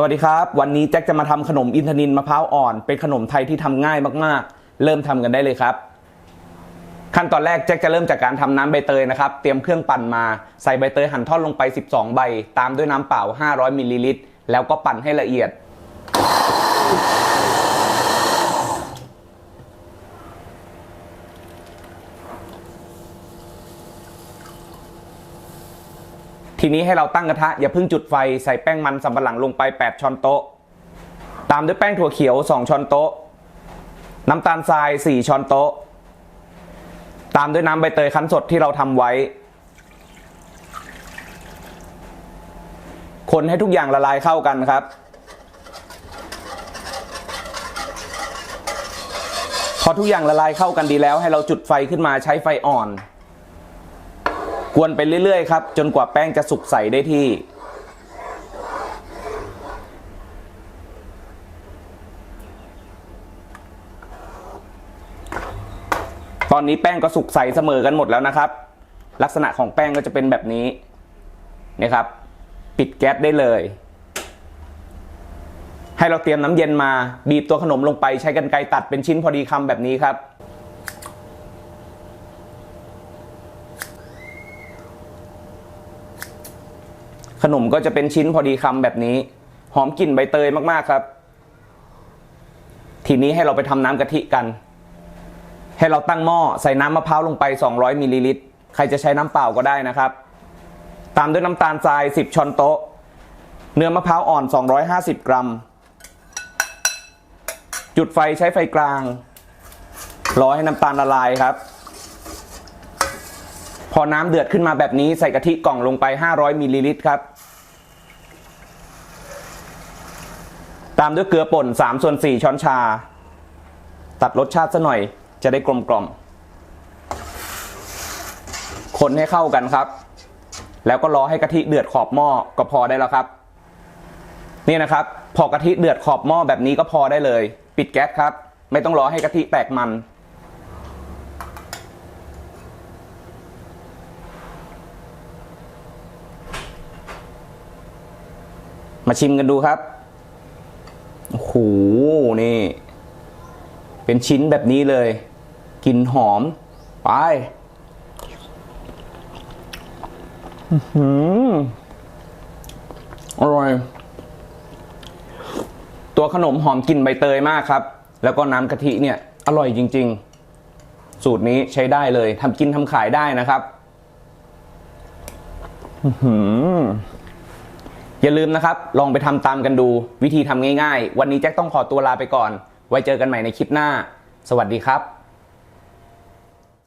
สวัสดีครับ วันนี้แจ็คจะมาทำขนมอินทนินมะพร้าวอ่อน เป็นขนมไทยที่ทำง่ายมากๆ เริ่มทำกันได้เลยครับ ขั้นตอนแรกแจ็คจะเริ่มจากการทำน้ำใบเตยนะครับ เตรียมเครื่องปั่นมาใส่ใบเตยหั่นท่อนลงไป 12 ใบ ตามด้วยน้ำเปล่า 500มิลลิลิตรแล้วก็ปั่นให้ละเอียด ทีนี้ให้เราตั้งกระทะ อย่าเพิ่งจุดไฟใส่แป้งมันสำปะหลังลงไป 8 ช้อนโต๊ะ ตามด้วยแป้งถั่วเขียว 2 ช้อนโต๊ะ น้ำตาลทราย 4 ช้อนโต๊ะ ตามด้วยน้ำใบเตยคั้นสดที่เราทำไว้ คนให้ทุกอย่างละลายเข้ากันครับ พอทุกอย่างละลายเข้ากันดีแล้ว ให้เราจุดไฟขึ้นมาใช้ไฟอ่อน กวนไปเรื่อยๆครับ จนกว่าแป้งจะสุกใสได้ที่ ตอนนี้แป้งก็สุกใสเสมอกันหมดแล้วนะครับ ลักษณะของแป้งก็จะเป็นแบบนี้นะครับ ปิดแก๊สได้เลย ให้เราเตรียมน้ำเย็นมาบีบตัวขนมลงไปใช้กรรไกรตัดเป็นชิ้นพอดีคำแบบนี้ครับ ขนมก็จะเป็นชิ้นพอดีคำแบบนี้ หอมกลิ่นใบเตยมากๆครับ ทีนี้ให้เราไปทำน้ำกะทิกัน ให้เราตั้งหม้อใส่น้ำมะพร้าวลงไป 200มิลลิลิตร ใครจะใช้น้ำเปล่าก็ได้นะครับ ตามด้วยน้ำตาลทราย 10ช้อนโต๊ะ เนื้อมะพร้าวอ่อน 250 กรัม จุดไฟใช้ไฟกลาง รอให้น้ำตาลละลายครับ พอน้ำเดือดขึ้นมาแบบนี้ใส่กะทิกล่องลงไป 500มิลลิลิตรครับ ตามด้วยเกลือป่น3ส่วน4ช้อนชา ตัดรสชาติซะหน่อยจะได้กลมกล่อมคนให้เข้ากันครับ แล้วก็รอให้กะทิเดือดขอบหม้อก็พอได้แล้วครับ นี่นะครับ พอกะทิเดือดขอบหม้อแบบนี้ก็พอได้เลย ปิดแก๊สครับ ไม่ต้องรอให้กะทิแตกมัน มาชิมกันดูครับโอ้โหนี่ เป็นชิ้นแบบนี้เลยกลิ่นหอม ไปอื้อหือร่อย ตัวขนมหอมกลิ่นใบเตยมากครับ แล้วก็น้ำกะทิเนี่ย อร่อยจริง ๆ สูตรนี้ใช้ได้เลยทำกินทำขายได้นะครับ อื้อหือ อย่าลืมนะครับ ลองไปทำตามกันดูวิธีทำง่ายๆ วันนี้แจ็คต้องขอตัวลาไปก่อน ไว้เจอกันใหม่ในคลิปหน้า สวัสดีครับ